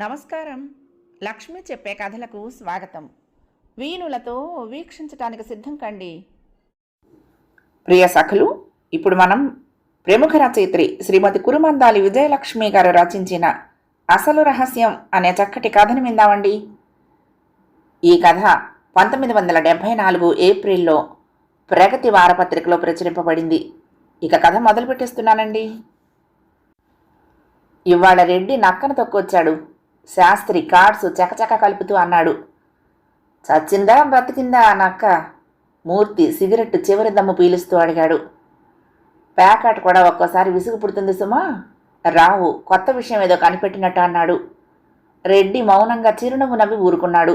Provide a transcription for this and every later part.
నమస్కారం. లక్ష్మి చెప్పే కథలకు స్వాగతం. వీణులతో వీక్షించటానికి సిద్ధం కండి. ప్రియ సఖలు ఇప్పుడు మనం ప్రముఖ రచయిత్రి శ్రీమతి కురుమందాలి విజయలక్ష్మి గారు రచించిన అసలు రహస్యం అనే చక్కటి కథను విందామండి. ఈ కథ పంతొమ్మిది వందల డెబ్భై నాలుగు ఏప్రిల్లో ప్రగతి వారపత్రికలో ప్రచురింపబడింది. ఇక కథ మొదలు పెట్టేస్తున్నానండి ఇవాళ రెడ్డి నక్కను తొక్కొచ్చాడు. శాస్త్రి కార్డ్స్ చకచక కలుపుతూ అన్నాడు. చచ్చిందా బ్రతికిందా అన్నక్క మూర్తి సిగరెట్ చివరి దమ్ము పీలుస్తూ అడిగాడు. ప్యాకెట్ కూడా ఒక్కోసారి విసుగు పుడుతుంది సుమా. రావు కొత్త విషయం ఏదో కనిపెట్టినట్టు అన్నాడు. రెడ్డి మౌనంగా చిరునవ్వు నవ్వి ఊరుకున్నాడు.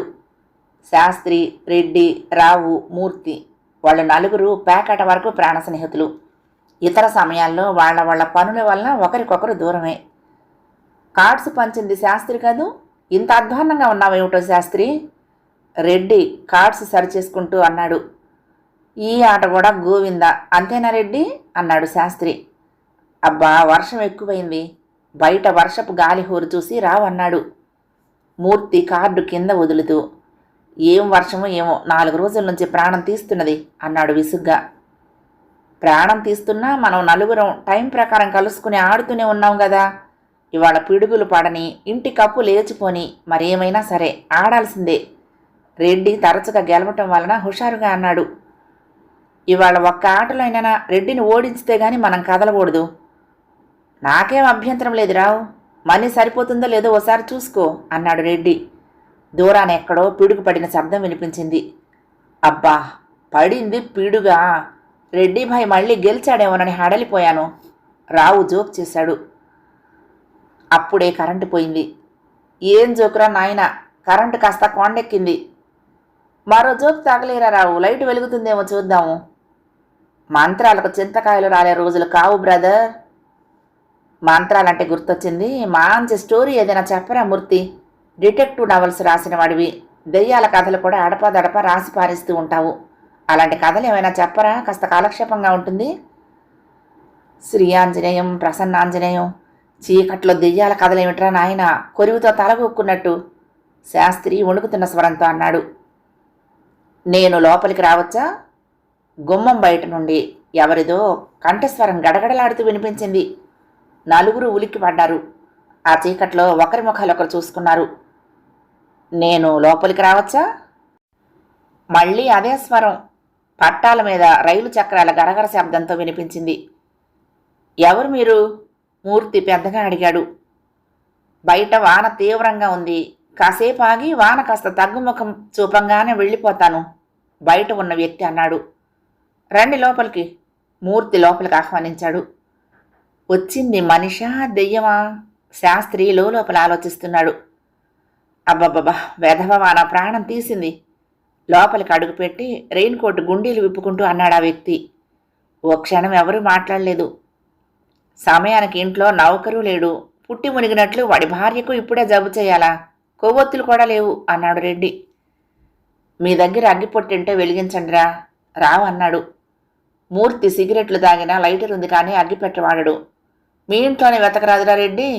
శాస్త్రి రెడ్డి రావు మూర్తి వాళ్ళు నలుగురు ప్యాకెట్ వరకు ప్రాణ స్నేహితులు. ఇతర సమయాల్లో వాళ్ళ వాళ్ళ పనుల వలన ఒకరికొకరు దూరమే. కార్డ్స్ పంచింది శాస్త్రి కాదు? ఇంత అధ్వాన్నంగా ఉన్నావేమిటో శాస్త్రి? రెడ్డి కార్డ్స్ సరిచేసుకుంటూ అన్నాడు. ఈ ఆట కూడా గోవింద అంతేనా రెడ్డి? అన్నాడు శాస్త్రి. అబ్బా వర్షం ఎక్కువైంది. బయట వర్షపు గాలి హోరు చూసి రావన్నాడు. మూర్తి కార్డు కింద వదులుతూ ఏం వర్షమో ఏమో నాలుగు రోజుల నుంచి ప్రాణం తీస్తున్నది అన్నాడు విసుగ్గా. ప్రాణం తీస్తున్నా మనం నలుగురం టైం ప్రకారం కలుసుకుని ఆడుతూనే ఉన్నాం కదా. ఇవాళ పిడుగులు పడని ఇంటి కప్పు లేచుకొని మరేమైనా సరే ఆడాల్సిందే. రెడ్డి తరచుగా గెలవటం వలన హుషారుగా అన్నాడు. ఇవాళ ఒక్క ఆటలో అయినా రెడ్డిని ఓడించితే గాని మనం కదలకూడదు. నాకేం అభ్యంతరం లేదు రావు. మనీ సరిపోతుందో లేదో ఓసారి చూసుకో అన్నాడు రెడ్డి. దూరాన ఎక్కడో పిడుగు పడిన శబ్దం వినిపించింది. అబ్బా పడింది పిడుగా. రెడ్డి భాయ్ మళ్ళీ గెలిచాడేమోనని హడలిపోయాను. రావు జోక్ చేశాడు. అప్పుడే కరెంటు పోయింది. ఏం జోకురా నాయన? కరెంటు కాస్త కొండెక్కింది. మరో జోక్ తాగలేరా రావు? లైట్ వెలుగుతుందేమో చూద్దాము. మంత్రాలకు చింతకాయలు రాలే రోజులు కావు బ్రదర్. మంత్రాలంటే గుర్తొచ్చింది. మంచి స్టోరీ ఏదైనా చెప్పరా మూర్తి? డిటెక్టివ్ నవల్స్ రాసిన వాడివి. దెయ్యాల కథలు కూడా అడపదడప రాసి పారిస్తూ ఉంటావు. అలాంటి కథలు ఏమైనా చెప్పరా? కాస్త కాలక్షేపంగా ఉంటుంది. శ్రీ ఆంజనేయం ప్రసన్నాంజనేయం. చీకట్లో దెయ్యాల కథలేమిట్రా నాయన? కొరివితో తలగొక్కున్నట్టు శాస్త్రి వణుకుతున్న స్వరంతో అన్నాడు. నేను లోపలికి రావచ్చా? గుమ్మం బయట నుండి ఎవరిదో కంఠస్వరం గడగడలాడుతూ వినిపించింది. నలుగురు ఉలిక్కి పడ్డారు. ఆ చీకట్లో ఒకరి ముఖాలు ఒకరు చూసుకున్నారు. నేను లోపలికి రావచ్చా? మళ్ళీ అదే స్వరం పట్టాల మీద రైలు చక్రాల గరగర శబ్దంతో వినిపించింది. ఎవరు మీరు? మూర్తి పెద్దగా అడిగాడు. బయట వాన తీవ్రంగా ఉంది. కాసేపు ఆగి వాన కాస్త తగ్గుముఖం చూపంగానే వెళ్ళిపోతాను. బయట ఉన్న వ్యక్తి అన్నాడు. రండి లోపలికి. మూర్తి లోపలికి ఆహ్వానించాడు. వచ్చింది మనిషా దెయ్యమా? శాస్త్రి లోపల ఆలోచిస్తున్నాడు. అబ్బబ్బబ్బా వెధవ నా ప్రాణం తీసింది. లోపలికి అడుగుపెట్టి రెయిన్ కోట్ గుండీలు విప్పుకుంటూ అన్నాడు ఆ వ్యక్తి. ఓ క్షణం ఎవరూ మాట్లాడలేదు. సమయానికి ఇంట్లో నౌకరు లేడు. పుట్టి మునిగినట్లు వాడి భార్యకు ఇప్పుడే జబ్బు చేయాలా? కొవ్వొత్తులు కూడా లేవు అన్నాడు రెడ్డి. మీ దగ్గర అగ్గిపొట్టింటే వెలిగించండిరా రావు అన్నాడు. మూర్తి సిగరెట్లు తాగినా లైటర్ ఉంది కానీ అగ్గిపెట్టవాడడు మీ ఇంట్లోనే వెతకరాదురా రెడ్డి.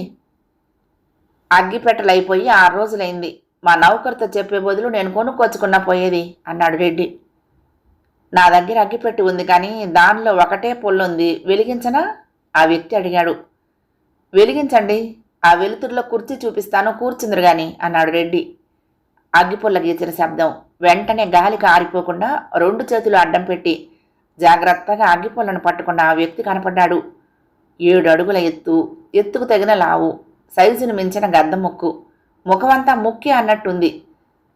అగ్గిపెట్టలైపోయి ఆరు రోజులైంది. మా నౌకర్తో చెప్పే బదులు నేను కొనుక్కొచ్చుకున్నా పోయేది అన్నాడు రెడ్డి. నా దగ్గర అగ్గిపెట్టి ఉంది కానీ దానిలో ఒకటే పొల్లుంది. వెలిగించనా? ఆ వ్యక్తి అడిగాడు. వెలిగించండి. ఆ వెలుతురులో కుర్చీ చూపిస్తాను. కూర్చుందరు గాని అన్నాడు రెడ్డి. అగ్గిపుల్ల గీచిన శబ్దం వెంటనే గాలికి ఆరిపోకుండా రెండు చేతులు అడ్డం పెట్టి జాగ్రత్తగా అగ్గిపుల్లను పట్టుకున్న ఆ వ్యక్తి కనపడ్డాడు. ఏడు అడుగుల ఎత్తు ఎత్తుకు తగిన లావు సైజును మించిన గద్ద ముక్కు ముఖమంతా ముక్కి అన్నట్టుంది.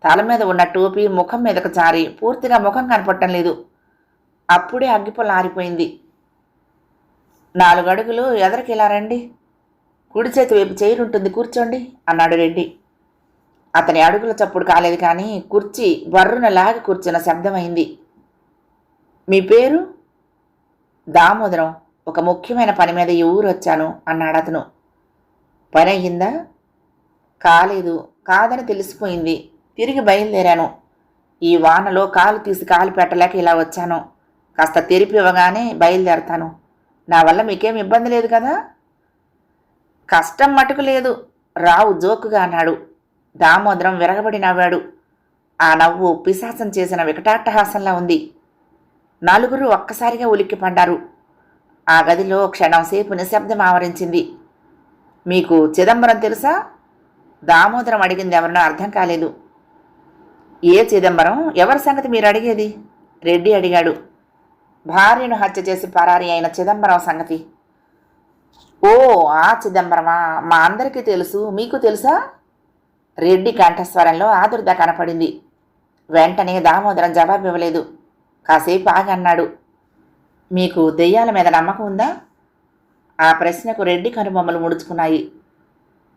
తల మీద ఉన్న టోపీ ముఖం మీదకు జారి పూర్తిగా ముఖం కనపడటం లేదు. అప్పుడే అగ్గిపుల్ల ఆరిపోయింది. నాలుగు అడుగులు ఎదరికి ఇలా రండి. కుడి చేతి వైపు చేరుంటుంది కూర్చోండి అన్నాడు రెడ్డి. అతని అడుగుల చప్పుడు కాలేదు కానీ కుర్చీ బర్రున లాగి కూర్చున్న శబ్దమైంది మీ పేరు? దామోదరం ఒక ముఖ్యమైన పని మీద ఈ ఊరు వచ్చాను అన్నాడు అతను. పని అయ్యిందా? కాలేదు కాదని తెలిసిపోయింది. తిరిగి బయలుదేరాను. ఈ వానలో కాలు తీసి కాలు పెట్టలేక ఇలా వచ్చాను. కాస్త తెరిపి ఇవ్వగానే బయలుదేరతాను. నా వల్ల మీకేం ఇబ్బంది లేదు కదా? కష్టం మటుకు లేదు. రావు జోకుగా అన్నాడు. దామోదరం విరగబడి నవ్వాడు ఆ నవ్వు పిశాసం చేసిన వికటాట్టహాసంలా ఉంది. నలుగురు ఒక్కసారిగా ఉలిక్కి పడ్డారు. ఆ గదిలో క్షణం సేపు నిశ్శబ్దం ఆవరించింది. మీకు చిదంబరం తెలుసా? దామోదరం అడిగింది ఎవరినో అర్థం కాలేదు. ఏ చిదంబరం? ఎవరి సంగతి మీరు అడిగేది? రెడ్డి అడిగాడు. భార్యను హత్య చేసి పరారి అయిన చిదంబరం సంగతి. ఓ ఆ చిదంబరమా? మా అందరికీ తెలుసు. మీకు తెలుసా? రెడ్డి కంఠస్వరంలో ఆదుర్ద కనపడింది. వెంటనే దామోదరం జవాబు ఇవ్వలేదు కాసేపు ఆగన్నాడు అన్నాడు. మీకు దెయ్యాల మీద నమ్మకం ఉందా? ఆ ప్రశ్నకు రెడ్డి కనుబొమ్మలు ముడుచుకున్నాయి.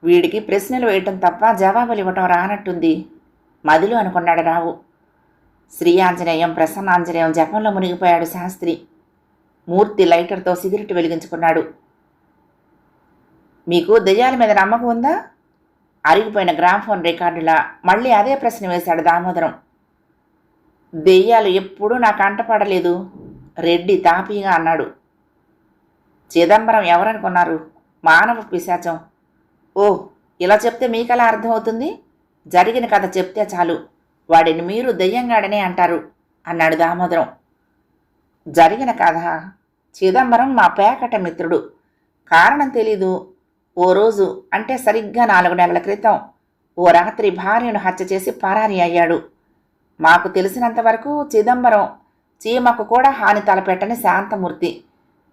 వీడికి ప్రశ్నలు వేయటం తప్ప జవాబులు ఇవ్వటం రానట్టుంది. మదిలో అనుకున్నాడు రావు. శ్రీ ఆంజనేయం ప్రసన్నాంజనేయం జపంలో మునిగిపోయాడు శాస్త్రి. మూర్తి లైటర్తో సిగరెట్ వెలిగించుకున్నాడు. మీకు దెయ్యాల మీద నమ్మకం ఉందా? అరిగిపోయిన గ్రామ్ఫోన్ రికార్డులా? మళ్ళీ అదే ప్రశ్న వేశాడు దామోదరం. దెయ్యాలు ఎప్పుడూ నాకు అంటపడలేదు రెడ్డి తాపీగా అన్నాడు. చిదంబరం ఎవరనుకున్నారు? మానవ పిశాచం. ఓ ఇలా చెప్తే మీకెలా అర్థమవుతుంది? జరిగిన కథ చెప్తే చాలు. వాడిని మీరు దెయ్యంగాడనే అంటారు అన్నాడు దామోదరం. జరిగిన కథ. చిదంబరం మా పేకట మిత్రుడు. కారణం తెలీదు. ఓ రోజు అంటే సరిగ్గా నాలుగు నెలల క్రితం ఓ రాత్రి భార్యను హత్య చేసి పరారి అయ్యాడు. మాకు తెలిసినంతవరకు చిదంబరం చీమకు కూడా హాని తలపెట్టని శాంతమూర్తి.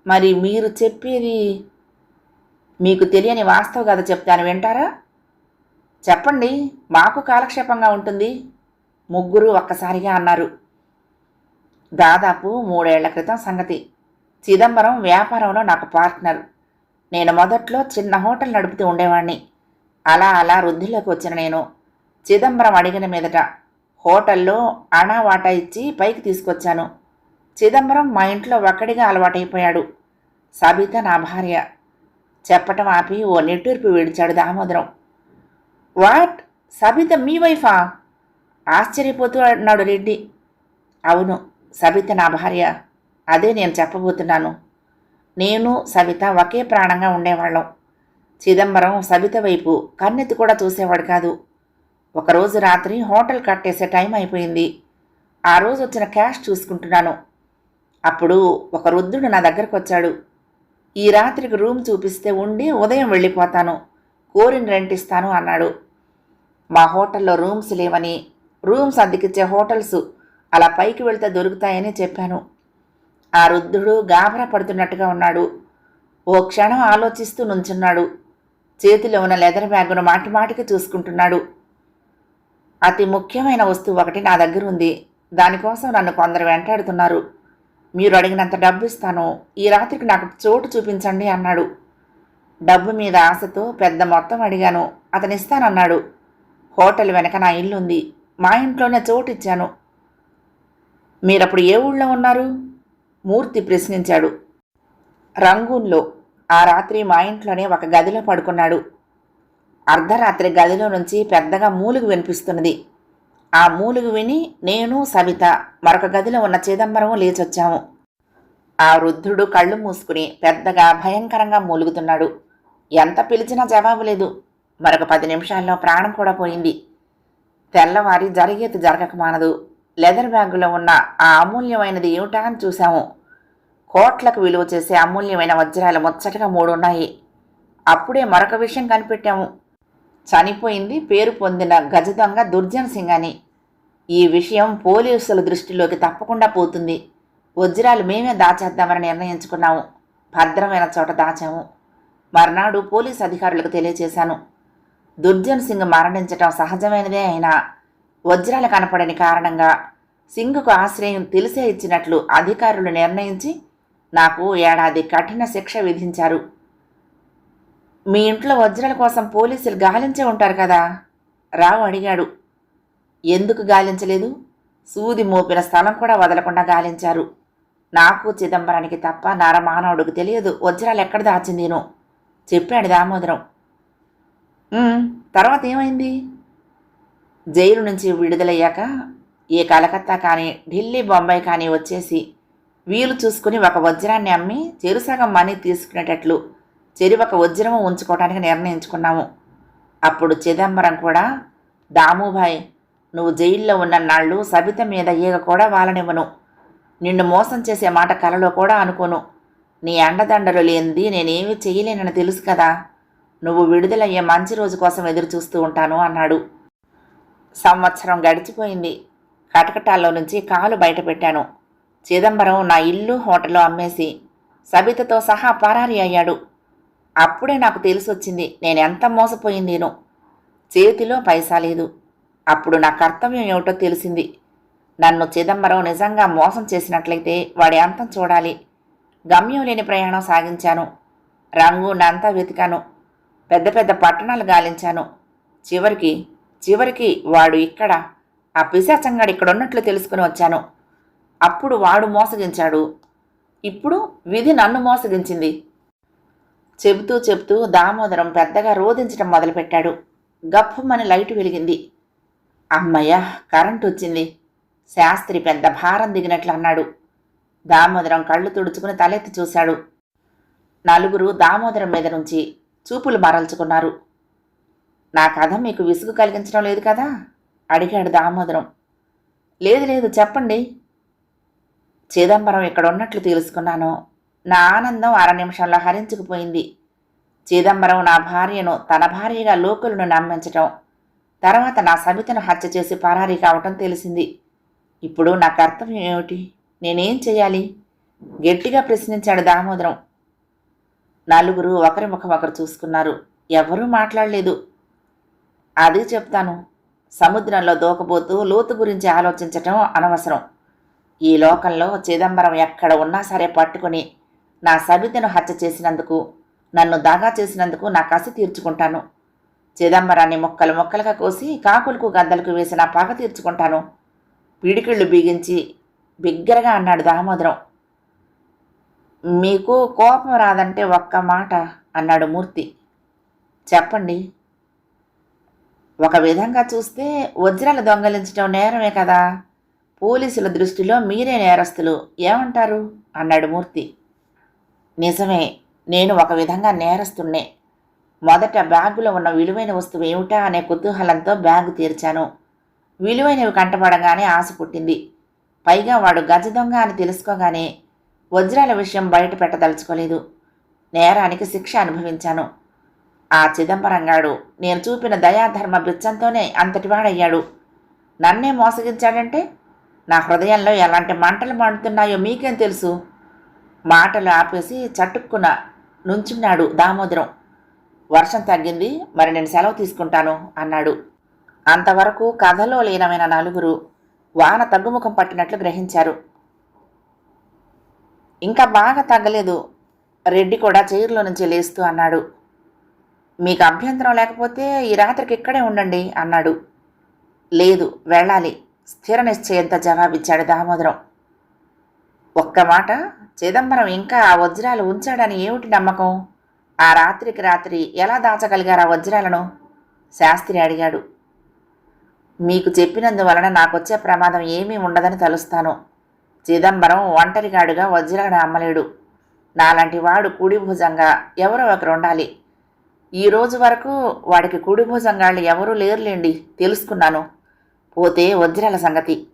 మరి మీరు చెప్పేది మీకు తెలియని వాస్తవ కథ చెప్తాను వింటారా? చెప్పండి మాకు కాలక్షేపంగా ఉంటుంది. ముగ్గురు ఒక్కసారిగా అన్నారు. దాదాపు మూడేళ్ళ క్రితం సంగతి. చిదంబరం వ్యాపారంలో నాకు పార్ట్నర్. నేను మొదట్లో చిన్న హోటల్ నడుపుతూ ఉండేవాణ్ణి. అలా అలా వృద్ధిలోకి వచ్చిన నేను. చిదంబరం అడిగిన మీదట హోటల్లో అణా వాటా ఇచ్చి పైకి తీసుకొచ్చాను. చిదంబరం మా ఇంట్లో ఒక్కడిగా అలవాటైపోయాడు. సబిత నా భార్య. చెప్పటం ఆపి ఓ నెట్టూర్పు విడిచాడు దామోదరం. వాట్? సబిత మీ వైఫా? ఆశ్చర్యపోతూ అన్నాడు రెడ్డి. అవును సబిత నా భార్య. అదే నేను చెప్పబోతున్నాను. నేను సబిత ఒకే ప్రాణంగా ఉండేవాళ్ళం. చిదంబరం సబిత వైపు కన్నెత్తి కూడా చూసేవాడు కాదు. ఒకరోజు రాత్రి హోటల్ కట్టేసే టైం అయిపోయింది. ఆ రోజు వచ్చిన క్యాష్ చూసుకుంటున్నాను. అప్పుడు ఒక వృద్ధుడు నా దగ్గరకు వచ్చాడు ఈ రాత్రికి రూమ్ చూపిస్తే ఉండి ఉదయం వెళ్ళిపోతాను. కోరిన రెంట్ ఇస్తాను అన్నాడు. మా హోటల్లో రూమ్స్ లేవని రూమ్స్ అద్దెకిచ్చే హోటల్స్ అలా పైకి వెళ్తే దొరుకుతాయని చెప్పాను. ఆ వృద్ధుడు గాభర పడుతున్నట్టుగా ఉన్నాడు. ఓ క్షణం ఆలోచిస్తూ నుంచున్నాడు. చేతిలో ఉన్న లెదర్ బ్యాగును మాటిమాటికి చూసుకుంటున్నాడు. అతి ముఖ్యమైన వస్తువు ఒకటి నా దగ్గర ఉంది. దానికోసం నన్ను కొందరు వెంటాడుతున్నారు. మీరు అడిగినంత డబ్బు ఇస్తాను. ఈ రాత్రికి నాకు చోటు చూపించండి అన్నాడు. డబ్బు మీద ఆశతో పెద్ద మొత్తం అడిగాను. అతనిస్తానన్నాడు. హోటల్ వెనక నా ఇల్లుంది. మా ఇంట్లోనే చోటు ఇచ్చాను మీరప్పుడు ఏ ఊళ్ళో ఉన్నారు? మూర్తి ప్రశ్నించాడు. రంగూన్లో ఆ రాత్రి మా ఇంట్లోనే ఒక గదిలో పడుకున్నాడు. అర్ధరాత్రి గదిలో నుంచి పెద్దగా మూలుగు వినిపిస్తున్నది. ఆ మూలుగు విని నేను సవిత మరొక గదిలో ఉన్న చిదంబరం లేచొచ్చాము. ఆ వృద్ధుడు కళ్ళు మూసుకుని పెద్దగా భయంకరంగా మూలుగుతున్నాడు. ఎంత పిలిచినా జవాబు లేదు. మరొక పది నిమిషాల్లో ప్రాణం కూడా పోయింది. తెల్లవారి జరిగేది జరగక మానదు. లెదర్ బ్యాగులో ఉన్న ఆ అమూల్యమైనది ఏమిటా అని చూశాము. కోట్లకు విలువ చేసే అమూల్యమైన వజ్రాలు ముచ్చటగా మూడున్నాయి. అప్పుడే మరొక విషయం కనిపెట్టాము. చనిపోయింది పేరు పొందిన గజ దొంగ దుర్జన్ సింగ్ అని. ఈ విషయం పోలీసుల దృష్టిలోకి తప్పకుండా పోతుంది. వజ్రాలు మేమే దాచేద్దామని నిర్ణయించుకున్నాము. భద్రమైన చోట దాచాము. మర్నాడు పోలీస్ అధికారులకు తెలియచేశాను దుర్జన్ సింగ్ మరణించటం సహజమైనదే అయినా వజ్రాలు కనపడని కారణంగా సింగ్కు ఆశ్రయం తెలిసే ఇచ్చినట్లు అధికారులు నిర్ణయించి నాకు ఏడాది కఠిన శిక్ష విధించారు. మీ ఇంట్లో వజ్రాల కోసం పోలీసులు గాలించే ఉంటారు కదా? రావు అడిగాడు. ఎందుకు గాలించలేదు? సూది మోపిన స్థలం కూడా వదలకుండా గాలించారు. నాకు చిదంబరానికి తప్ప నరమానవుడికి తెలియదు వజ్రాలు ఎక్కడ దాచిందేనో. చెప్పాడు దామోదరం. తర్వాత ఏమైంది? జైలు నుంచి విడుదలయ్యాక ఏ కలకత్తా కానీ ఢిల్లీ బొంబాయి కానీ వచ్చేసి వీలు చూసుకుని ఒక వజ్రాన్ని అమ్మి చెరుసగం మనీ తీసుకునేటట్లు చెరి ఒక వజ్రము ఉంచుకోవడానికి నిర్ణయించుకున్నాము. అప్పుడు చిదంబరం కూడా దాముభాయ్ నువ్వు జైల్లో ఉన్న నాళ్ళు సబిత మీద ఈగ కూడా వాలనివ్వను. నిన్ను మోసం చేసే మాట కలలో కూడా అనుకోను. నీ అండదండలు లేనిది నేనేమీ చేయలేనని తెలుసు కదా. నువ్వు విడుదలయ్యే మంచి రోజు కోసం ఎదురు చూస్తూ ఉంటాను అన్నాడు. సంవత్సరం గడిచిపోయింది. కటకటాల్లో నుంచి కాలు బయట పెట్టాను. చిదంబరం నా ఇల్లు హోటల్లో అమ్మేసి సబితతో సహా పరారి అయ్యాడు. అప్పుడే నాకు తెలిసొచ్చింది నేనెంత మోసపోయిందేనో చేతిలో పైసా లేదు. అప్పుడు నా కర్తవ్యం ఏమిటో తెలిసింది. నన్ను చిదంబరం నిజంగా మోసం చేసినట్లయితే వాడి అంతం చూడాలి. గమ్యం లేని ప్రయాణం సాగించాను. రంగు నంతా వెతికాను. పెద్ద పెద్ద పట్టణాలు గాలించాను. చివరికి చివరికి వాడు ఇక్కడ ఆ పిశాచంగాడు ఇక్కడ ఉన్నట్లు తెలుసుకుని వచ్చాను. అప్పుడు వాడు మోసగించాడు. ఇప్పుడు విధి నన్ను మోసగించింది. చెబుతూ చెబుతూ దామోదరం పెద్దగా రోధించటం మొదలుపెట్టాడు. గప్పుమని లైటు వెలిగింది. అమ్మయ్య కరెంట్ వచ్చింది. శాస్త్రి పెద్ద భారం దిగినట్లు అన్నాడు. దామోదరం కళ్ళు తుడుచుకుని తలెత్తి చూశాడు. నలుగురు దామోదరం మీద నుంచి చూపులు మరల్చుకున్నారు. నా కథ మీకు విసుగు కలిగించడం లేదు కదా? అడిగాడు దామోదరం. లేదు లేదు చెప్పండి. చిదంబరం ఇక్కడ ఉన్నట్లు తెలుసుకున్నాను. నా ఆనందం అర నిమిషంలో హరించుకుపోయింది. చిదంబరం నా భార్యను తన భార్యగా లోకులను నమ్మించటం తర్వాత నా సబితను హత్య చేసి పరారీ కావటం తెలిసింది. ఇప్పుడు నా కర్తవ్యం ఏమిటి? నేనేం చేయాలి? గట్టిగా ప్రశ్నించాడు దామోదరం. నలుగురు ఒకరి ముఖం ఒకరు చూసుకున్నారు. ఎవరూ మాట్లాడలేదు. అది చెప్తాను. సముద్రంలో దూకబోతూ లోతు గురించి ఆలోచించటం అనవసరం. ఈ లోకంలో చిదంబరం ఎక్కడ ఉన్నా సరే పట్టుకుని నా సబితను హత్య చేసినందుకు నన్ను దాగా చేసినందుకు నా కసి తీర్చుకుంటాను. చిదంబరాన్ని ముక్కలు ముక్కలుగా కోసి కాకులకు గద్దలకు వేసిన పగ తీర్చుకుంటాను. పిడికిళ్ళు బిగించి బిగ్గరగా అన్నాడు దామోదరం. మీకు కోపం రాదంటే ఒక్క మాట అన్నాడు మూర్తి. చెప్పండి. ఒక విధంగా చూస్తే వజ్రాలు దొంగలించడం నేరమే కదా. పోలీసుల దృష్టిలో మీరే నేరస్తులు. ఏమంటారు? అన్నాడు మూర్తి. నిజమే నేను ఒక విధంగా నేరస్తున్నే. మొదట బ్యాగులో ఉన్న విలువైన వస్తువు ఏమిటా అనే కుతూహలంతో బ్యాగు తీర్చాను. విలువైనవి కంటపడగానే ఆశ పుట్టింది. పైగా వాడు గజ దొంగ అని తెలుసుకోగానే వజ్రాల విషయం బయట పెట్టదలుచుకోలేదు. నేరానికి శిక్ష అనుభవించాను. ఆ చిదంబరంగాడు నేను చూపిన దయాధర్మ బిచ్చంతోనే అంతటివాడయ్యాడు. నన్నే మోసగించాడంటే? నా హృదయంలో ఎలాంటి మంటలు మండుతున్నాయో మీకేం తెలుసు? మాటలు ఆపేసి చట్టుక్కున నుంచున్నాడు దామోదరం. వర్షం తగ్గింది మరి నేను సెలవు తీసుకుంటాను అన్నాడు. అంతవరకు కథలో లీనమైన నలుగురు వాన తగ్గుముఖం పట్టినట్లు గ్రహించారు. ఇంకా బాగా తగ్గలేదు. రెడ్డి కూడా చైర్లో నుంచి లేస్తూ అన్నాడు. మీకు అభ్యంతరం లేకపోతే ఈ రాత్రికి ఇక్కడే ఉండండి అన్నాడు. లేదు వెళ్ళాలి. స్థిర నిశ్చయంతో జవాబిచ్చాడు దామోదరం. ఒక్క మాట చిదంబరం ఇంకా ఆ వజ్రాలు ఉంచాడని ఏమిటి నమ్మకం? ఆ రాత్రికి రాత్రి ఎలా దాచగలిగారు ఆ వజ్రాలను? శాస్త్రి అడిగాడు. మీకు చెప్పినందువలన నాకొచ్చే ప్రమాదం ఏమీ ఉండదని తలుస్తాను. చిదంబరం ఒంటరిగాడుగా వజ్రాలను అమ్మలేడు. నాలాంటి వాడు కుడి భుజంగా ఎవరో ఒకరు ఉండాలి. ఈ రోజు వరకు వాడికి కుడి భుజంగాళ్ళు ఎవరూ లేరులేండి తెలుసుకున్నాను. పోతే వజ్రాల సంగతి.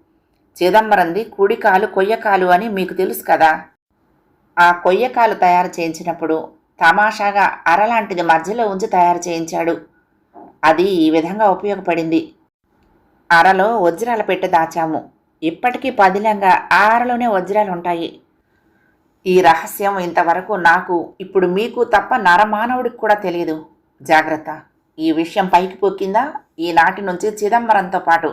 చిదంబరంది కుడి కాలు కొయ్యకాలు అని మీకు తెలుసు కదా. ఆ కొయ్యకాలు తయారు చేయించినప్పుడు తమాషాగా అరలాంటిది మధ్యలో ఉంచి తయారు చేయించాడు. అది ఈ విధంగా ఉపయోగపడింది. అరలో వజ్రాల పెట్టి దాచాము. ఇప్పటికీ పదిలంగా ఆరలోనే వజ్రాలుంటాయి. వజ్రాలు ఉంటాయి ఈ రహస్యం ఇంతవరకు నాకు ఇప్పుడు మీకు తప్ప నరమానవుడికి కూడా తెలియదు. జాగ్రత్త. ఈ విషయం పైకి పొక్కిందా? ఈనాటి నుంచి చిదంబరంతో పాటు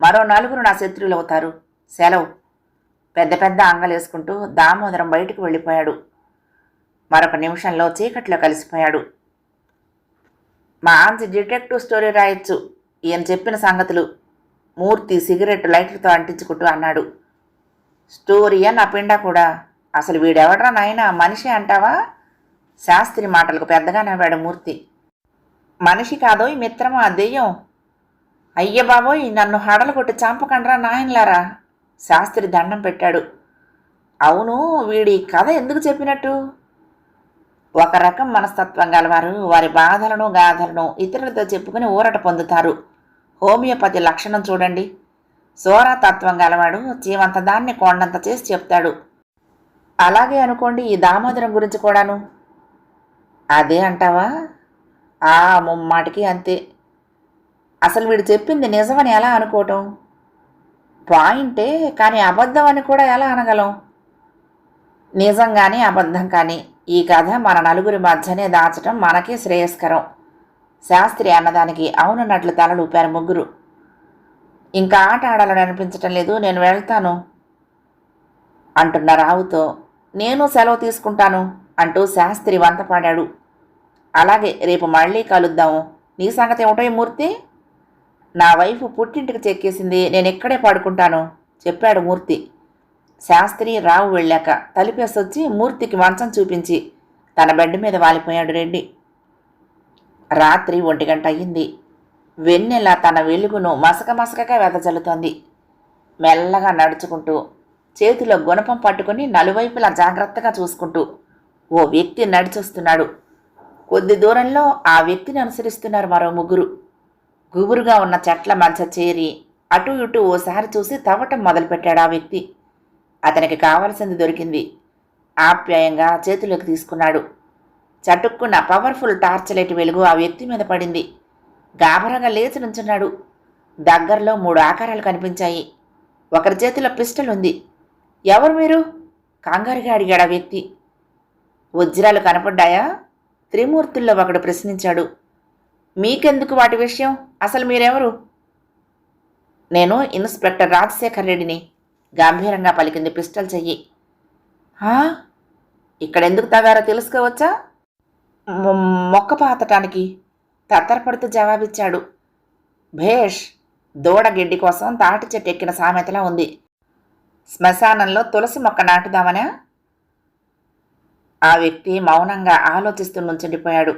మరో నలుగురు నా శత్రువులు అవుతారు. సెలవు. పెద్ద పెద్ద అంగలేసుకుంటూ దామోదరం బయటకు వెళ్ళిపోయాడు. మరొక నిమిషంలో చీకట్లో కలిసిపోయాడు. మా ఆంజీ డిటెక్టివ్ స్టోరీ రాయొచ్చు. ఈయన చెప్పిన సంగతులు. మూర్తి సిగరెట్ లైట్లతో అంటించుకుంటూ అన్నాడు. స్టోరీయా నా పిండా కూడా. అసలు వీడెవడ్రా నాయన? మనిషి అంటావా? శాస్త్రి మాటలకు పెద్దగా నవ్వాడు మూర్తి. మనిషి కాదోయ్ మిత్రమా? దెయ్యం. అయ్య బాబోయ్ నన్ను హడలు కొట్టి చంపకండ్రా నాయనలారా? శాస్త్రి దండం పెట్టాడు. అవును వీడి కథ ఎందుకు చెప్పినట్టు? ఒక రకం మనస్తత్వం గలవారు. వారి బాధలను గాథలను ఇతరులతో చెప్పుకుని ఊరట పొందుతారు. హోమియోపతి లక్షణం చూడండి. సోరాతత్వం గలవాడు జీవంత దాన్ని కొండంత చేసి చెప్తాడు. అలాగే అనుకోండి ఈ దామోదరం గురించి కూడాను. అదే అంటావా? ఆ ముమ్మాటికి అంతే. అసలు వీడు చెప్పింది నిజమని ఎలా అనుకోవటం? పాయింటే కానీ అబద్ధం అని కూడా ఎలా అనగలం? నిజం కానీ అబద్ధం కానీ ఈ కథ మన నలుగురి మధ్యనే దాచటం మనకే శ్రేయస్కరం. శాస్త్రి అన్నదానికి అవునన్నట్లు తలలు ముగ్గురు. ఇంకా ఆట ఆడాలని అనిపించటం లేదు నేను వెళ్తాను అంటున్న రావుతో. నేను సెలవు తీసుకుంటాను అంటూ శాస్త్రి వంత పాడాడు. అలాగే రేపు మళ్ళీ కలుద్దాము నీ సంగతి ఏమిటో మూర్తి? నా వైఫ్ పుట్టింటికి చెక్కేసింది నేను ఇక్కడే పడుకుంటాను చెప్పాడు మూర్తి. శాస్త్రి రావు వెళ్ళాక తలిపేసొచ్చి మూర్తికి మంచం చూపించి తన బెడ్ మీద వాలిపోయాడు రెడ్డి రాత్రి ఒంటి గంట అయ్యింది. వెన్నెల తన వెలుగును మసక మసకగా వెదజల్లుతోంది. మెల్లగా నడుచుకుంటూ చేతిలో గుణపం పట్టుకుని నలువైపులా జాగ్రత్తగా చూసుకుంటూ ఓ వ్యక్తి నడిచొస్తున్నాడు. కొద్ది దూరంలో ఆ వ్యక్తిని అనుసరిస్తున్నారు మరో ముగ్గురు. గుబురుగా ఉన్న చెట్ల మధ్య చేరి అటు ఇటు ఓసారి చూసి తవ్వటం మొదలుపెట్టాడు ఆ వ్యక్తి. అతనికి కావలసింది దొరికింది. ఆప్యాయంగా చేతిలోకి తీసుకున్నాడు. చటుక్కున్న పవర్ఫుల్ టార్చ్ లైట్ వెలుగు ఆ వ్యక్తి మీద పడింది. గాభరంగా లేచి నుంచున్నాడు. దగ్గరలో మూడు ఆకారాలు కనిపించాయి. ఒకరి చేతిలో పిస్టల్ ఉంది. ఎవరు మీరు? కంగారుగా అడిగాడు ఆ వ్యక్తి. వజ్రాలు కనపడ్డాయా? త్రిమూర్తుల్లో ఒకడు ప్రశ్నించాడు. మీకెందుకు వాటి విషయం? అసలు మీరెవరు? నేను ఇన్స్పెక్టర్ రాజశేఖర్ రెడ్డిని. గంభీరంగా పలికింది పిస్టల్ చెయ్యి. ఇక్కడెందుకు ఇక్కడ ఎందుకు తగారో తెలుసుకోవచ్చా? మొక్క పాతటానికి తత్తరపడుతూ జవాబిచ్చాడు. భేష్ దూడ గెడ్డి కోసం తాటి చెట్టు ఎక్కిన సామెతలా ఉంది. శ్మశానంలో తులసి మొక్క నాటుదామనా? ఆ వ్యక్తి మౌనంగా ఆలోచిస్తూ నుంచుండిపోయాడు.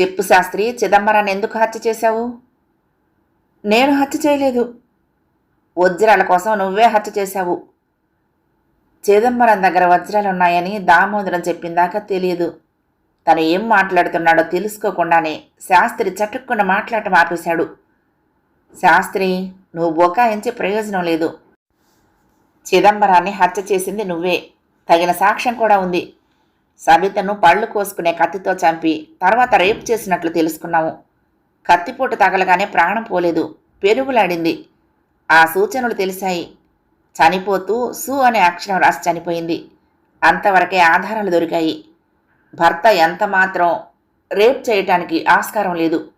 చెప్పు శాస్త్రి చిదంబరాన్ని ఎందుకు హత్య చేశావు? నేను హత్య చేయలేదు. వజ్రాల కోసం నువ్వే హత్య చేశావు. చిదంబరం దగ్గర వజ్రాలు ఉన్నాయని దామోదరం చెప్పిందాకా తెలియదు. తను ఏం మాట్లాడుతున్నాడో తెలుసుకోకుండానే శాస్త్రి చటుక్కున మాట్లాడటం ఆపేశాడు శాస్త్రి నువ్వు బొకాయించే ప్రయోజనం లేదు. చిదంబరాన్ని హత్య చేసింది నువ్వే. తగిన సాక్ష్యం కూడా ఉంది. సబితను పళ్ళు కోసుకునే కత్తితో చంపి తర్వాత రేపు చేసినట్లు తెలుసుకున్నాము. కత్తిపోటు తగలగానే ప్రాణం పోలేదు. పెరుగులాడింది. ఆ సూచనలు తెలిసాయి చనిపోతూ సు అనే అక్షరం రాసి చనిపోయింది. అంతవరకే ఆధారాలు దొరికాయి. భర్త ఎంత మాత్రం రేప్ చేయటానికి ఆస్కారం లేదు.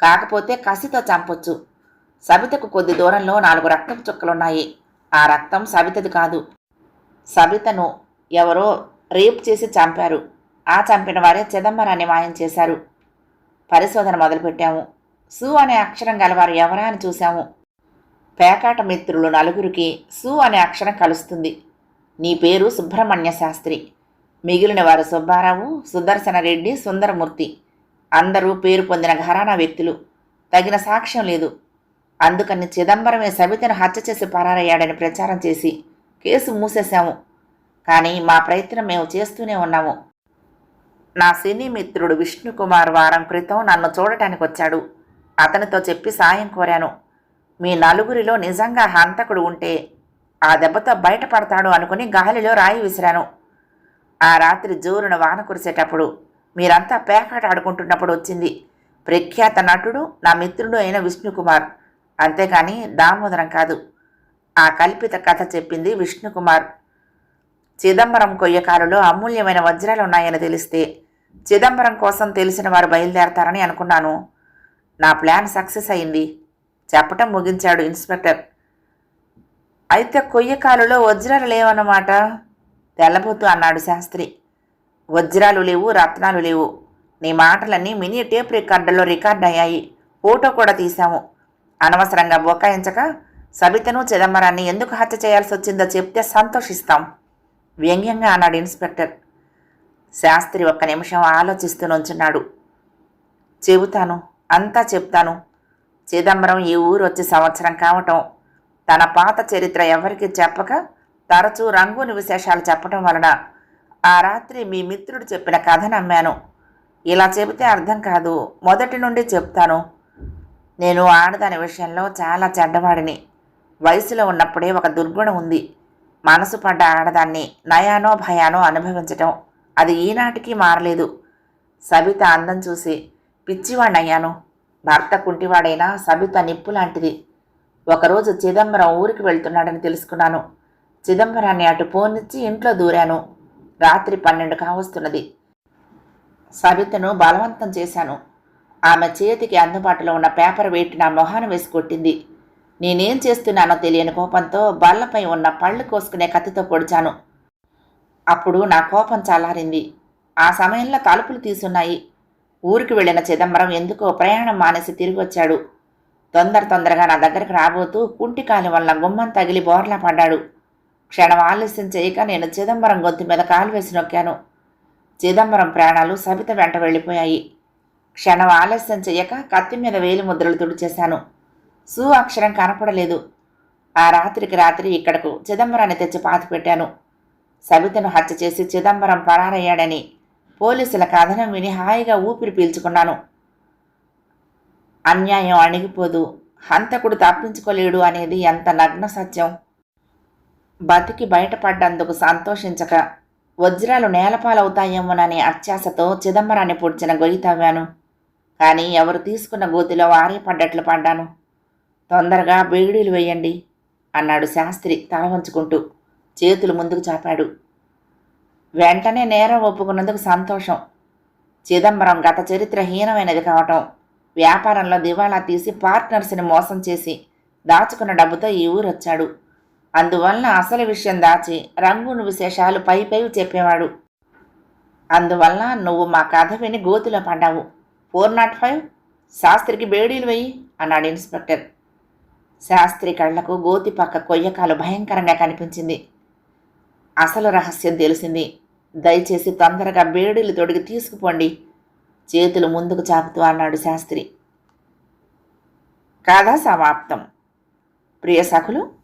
కాకపోతే కసితో చంపొచ్చు. సబితకు కొద్ది దూరంలో నాలుగు రక్తం చుక్కలున్నాయి. ఆ రక్తం సబితది కాదు. సబితను ఎవరో రేప్ చేసి చంపారు. ఆ చంపిన వారే చిదంబరాన్ని మాయం చేశారు. పరిశోధన మొదలుపెట్టాము. సు అనే అక్షరం గలవారు ఎవరా అని చూశాము. పేకాట మిత్రులు నలుగురికి సు అనే అక్షరం కలుస్తుంది. నీ పేరు సుబ్రహ్మణ్య శాస్త్రి. మిగిలిన వారు సుబ్బారావు సుదర్శన రెడ్డి సుందరమూర్తి. అందరూ పేరు పొందిన ఘరానా వ్యక్తులు. తగిన సాక్ష్యం లేదు. అందుకని చిదంబరమే సబితను హత్య చేసి పరారయ్యాడని ప్రచారం చేసి కేసు మూసేశాము. కానీ మా ప్రయత్నం మేము చేస్తూనే ఉన్నాము. నా సినీ మిత్రుడు విష్ణుకుమార్ వారం క్రితం నన్ను చూడటానికి వచ్చాడు. అతనితో చెప్పి సాయం కోరాను. మీ నలుగురిలో నిజంగా హంతకుడు ఉంటే ఆ దెబ్బతో బయటపడతాడు అనుకుని గాలిలో రాయి విసిరాను. ఆ రాత్రి జోరున వాన కురిసేటప్పుడు మీరంతా పేకాట ఆడుకుంటున్నప్పుడు వచ్చింది. ప్రఖ్యాత నటుడు నా మిత్రుడు అయిన విష్ణుకుమార్. అంతేకాని దామోదరం కాదు. ఆ కల్పిత కథ చెప్పింది విష్ణుకుమార్. చిదంబరం కొయ్యకారులో అమూల్యమైన వజ్రాలు ఉన్నాయని తెలిస్తే చిదంబరం కోసం తెలిసిన వారు బయలుదేరతారని అనుకున్నాను. నా ప్లాన్ సక్సెస్ అయింది. చెప్పటం ముగించాడు ఇన్స్పెక్టర్. అయితే కొయ్యకాలులో వజ్రాలు లేవన్నమాట. తెల్లబోతూ అన్నాడు శాస్త్రి. వజ్రాలు లేవు రత్నాలు లేవు. నీ మాటలన్నీ మినీ టేప్ రికార్డులో రికార్డ్ అయ్యాయి. ఫోటో కూడా తీశాము. అనవసరంగా బొకాయించక సబితను చిదంబరాన్ని ఎందుకు హత్య చేయాల్సి వచ్చిందో చెప్తే సంతోషిస్తాం. వ్యంగ్యంగా అన్నాడు ఇన్స్పెక్టర్. శాస్త్రి ఒక్క నిమిషం ఆలోచిస్తూ నుంచున్నాడు. చెబుతాను అంతా చెప్తాను. చిదంబరం ఈ ఊరు వచ్చి సంవత్సరం కావటం. తన పాత చరిత్ర ఎవరికి చెప్పక తరచూ రంగుని విశేషాలు చెప్పటం వలన ఆ రాత్రి మీ మిత్రుడు చెప్పిన కథ నమ్మాను. ఇలా చెబితే అర్థం కాదు. మొదటి నుండి చెప్తాను. నేను ఆడదాని విషయంలో చాలా చెడ్డవాడిని. వయసులో ఉన్నప్పుడే ఒక దుర్గుణం ఉంది. మనసు పడ్డ ఆడదాన్ని నయానో భయానో అనుభవించటం అది ఈనాటికి మారలేదు. సబిత అందం చూసి పిచ్చివాణ్ణయ్యాను. భర్త కుంటివాడైనా సబిత నిప్పు లాంటిది ఒకరోజు చిదంబరం ఊరికి వెళ్తున్నాడని తెలుసుకున్నాను. చిదంబరాన్ని అటు పోనిచ్చి ఇంట్లో దూరాను. రాత్రి పన్నెండు కావస్తున్నది సవితను బలవంతం చేశాను. ఆమె చేతికి అందుబాటులో ఉన్న పేపర్ వేటి నా మొహాన వేసి కొట్టింది. నేనేం చేస్తున్నానో తెలియని కోపంతో బల్లపై ఉన్న పళ్ళు కోసుకునే కత్తితో పొడిచాను. అప్పుడు నా కోపం చల్లారింది. ఆ సమయంలో తలుపులు తీసున్నాయి. ఊరికి వెళ్ళిన చిదంబరం ఎందుకో ప్రయాణం మానేసి తిరిగి వచ్చాడు. తొందర తొందరగా నా దగ్గరకు రాబోతూ కుంటికాలి వల్ల గుమ్మం తగిలి బోర్లా పడ్డాడు. క్షణం ఆలస్యం చేయక నేను చిదంబరం గొంతు మీద కాలు వేసి నొక్కాను. చిదంబరం ప్రాణాలు సబిత వెంట వెళ్ళిపోయాయి. క్షణం ఆలస్యం చేయక కత్తి మీద వేలి ముద్రలు తుడిచేశాను. సు అక్షరం కనపడలేదు. ఆ రాత్రికి రాత్రి ఇక్కడకు చిదంబరాన్ని తెచ్చి పాత పెట్టాను. సబితను హత్య చేసి చిదంబరం పరారయ్యాడని పోలీసుల కథనం విని హాయిగా ఊపిరి పీల్చుకున్నాను. అన్యాయం అణిగిపోదు. హంతకుడు తప్పించుకోలేడు అనేది ఎంత నగ్న సత్యం. బతికి బయటపడ్డందుకు సంతోషించక వజ్రాలు నేలపాలవుతాయేమోననే అత్యాశతో చిదంబరాన్ని పొడిచిన గొయ్యి తవ్వాను కానీ ఎవరు తీసుకున్న గోతిలో వారే పడ్డట్లు పడ్డాను. తొందరగా బీడీలు వేయండి అన్నాడు శాస్త్రి తల వంచుకుంటూ చేతులు ముందుకు చాపాడు. వెంటనే నేరం ఒప్పుకున్నందుకు సంతోషం. చిదంబరం గత చరిత్ర హీనమైనది కావటం వ్యాపారంలో దివాళా తీసి పార్ట్నర్స్ని మోసం చేసి దాచుకున్న డబ్బుతో ఈ ఊరు వచ్చాడు అందువలన అసలు విషయం దాచి రంగును విశేషాలు పై పై చెప్పేవాడు. అందువల్ల నువ్వు మా కథ విని గోతిలో పడ్డావు. Four not five? శాస్త్రికి బేడీలు వెయ్యి అన్నాడు ఇన్స్పెక్టర్. శాస్త్రి కళ్ళకు గోతి పక్క కొయ్యకాలు భయంకరంగా కనిపించింది. అసలు రహస్యం తెలిసింది. దయచేసి తొందరగా బేడీలు తొడిగి తీసుకుపోండి. చేతులు ముందుకు చాపుతూ అన్నాడు శాస్త్రి. కథ సమాప్తం. ప్రియ సఖులు